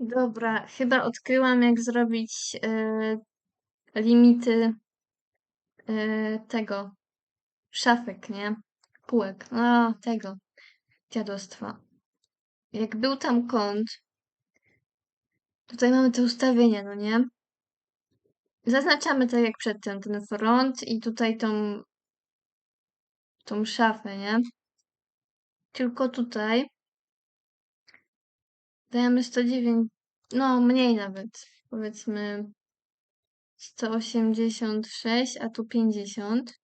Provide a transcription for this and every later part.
Dobra, chyba odkryłam, jak zrobić e, limity e, tego szafek, nie? Półek. No, tego dziadostwa. Jak był tam kąt, tutaj mamy te ustawienia, no nie? Zaznaczamy tak jak przedtem ten front i tutaj tą, tą szafę, nie? Tylko tutaj dajemy 109, no mniej nawet, powiedzmy 186, a tu 50.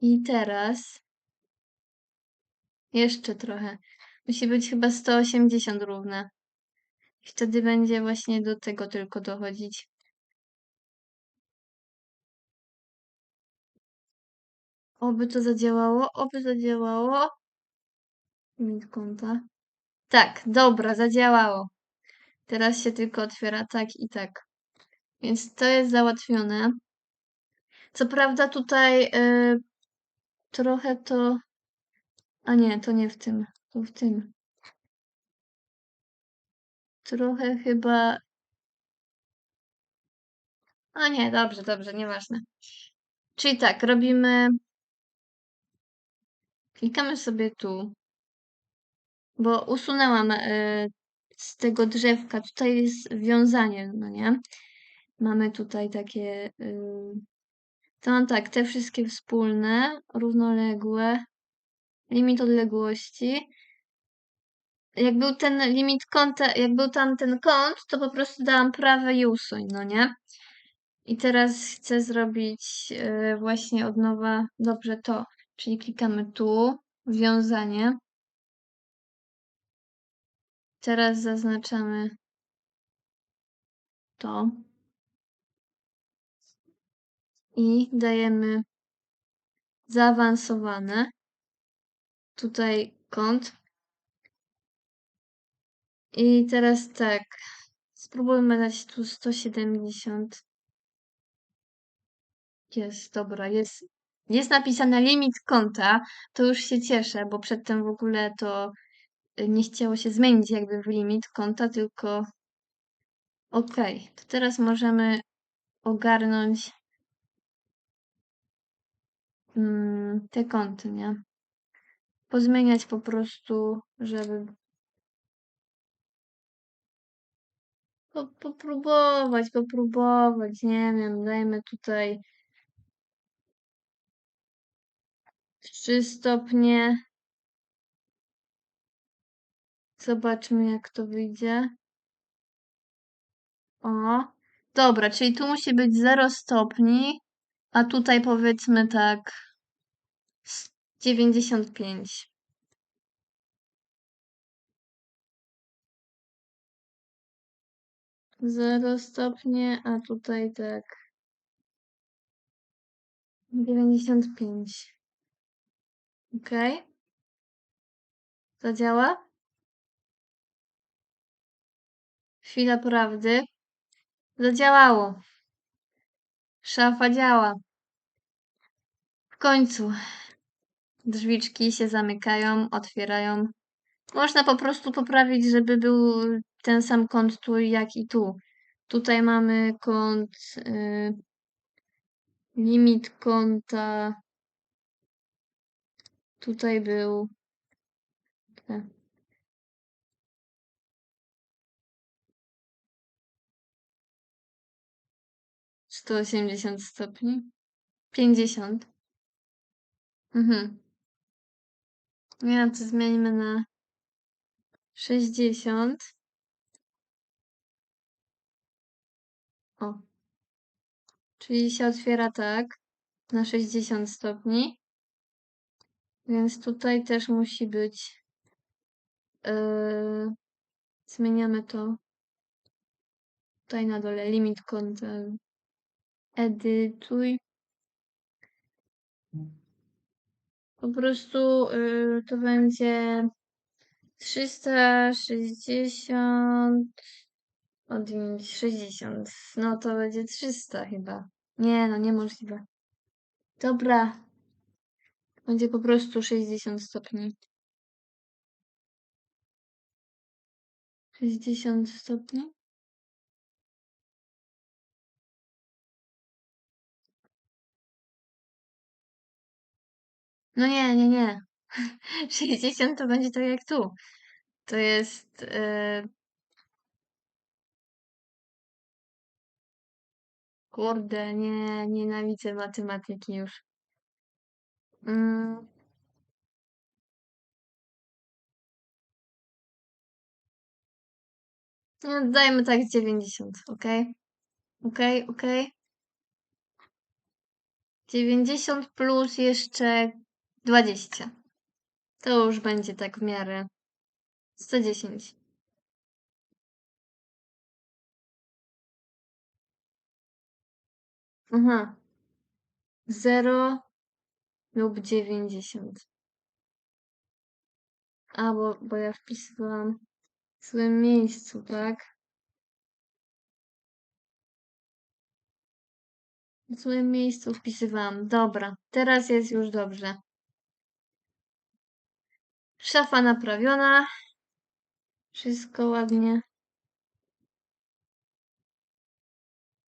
I teraz jeszcze trochę. Musi być chyba 180 równe. I wtedy będzie właśnie do tego tylko dochodzić. Oby to zadziałało, oby zadziałało. Limit konta. Tak, dobra, zadziałało. Teraz się tylko otwiera tak i tak. Więc to jest załatwione. Co prawda tutaj y, trochę to... A nie, to nie w tym. To w tym. Trochę chyba... A nie, dobrze, dobrze, nieważne. Czyli tak, robimy... Klikamy sobie tu. Bo usunęłam y, z tego drzewka. Tutaj jest wiązanie, no nie? Mamy tutaj takie... Y, to mam tak, te wszystkie wspólne, równoległe, limit odległości. Jak był ten limit kąta, jak był tam ten kąt, to po prostu dałam prawe i usuń, no nie? I teraz chcę zrobić yy, właśnie od nowa, dobrze to, czyli klikamy tu, wiązanie. Teraz zaznaczamy to i dajemy zaawansowane. Tutaj kąt. I teraz tak, spróbujmy dać tu 170. Jest, dobra, jest, jest napisane limit konta, to już się cieszę, bo przedtem w ogóle to nie chciało się zmienić jakby w limit konta, tylko ok, to teraz możemy ogarnąć mm, te kąty, nie? Pozmieniać po prostu, żeby po, popróbować, popróbować, nie wiem, dajmy tutaj 3 stopnie. Zobaczmy, jak to wyjdzie. O, dobra, czyli tu musi być 0 stopni, a tutaj powiedzmy tak 95. Zero stopnie, a tutaj tak 95. Ok. Zadziała? Chwila prawdy. Zadziałało. Szafa działa. W końcu. Drzwiczki się zamykają, otwierają. Można po prostu poprawić, żeby był ten sam kąt tu jak i tu. Tutaj mamy kąt, y, limit kąta. Tutaj był. 180 stopni. 50. Mhm. Ja to zmienimy na 60. O. Czyli się otwiera tak na 60 stopni. Więc tutaj też musi być. Yy, zmieniamy to. Tutaj na dole limit kąta. Edytuj. Po prostu yy, to będzie 360 odjąć 60. No to będzie 300 chyba. Nie, no niemożliwe. Dobra. Będzie po prostu 60 stopni. 60 stopni. No nie, nie, nie. 60 to będzie tak jak tu. To jest... Yy... Kurde, nie, nienawidzę matematyki już. Mm. No, dajmy tak 90, ok? Ok, ok. 90 plus jeszcze 20. To już będzie tak w miarę. 110. Aha. 0 lub 90. A, bo, bo ja wpisywałam w złym miejscu, tak? W złym miejscu wpisywałam. Dobra, teraz jest już dobrze. Szafa naprawiona. Wszystko ładnie.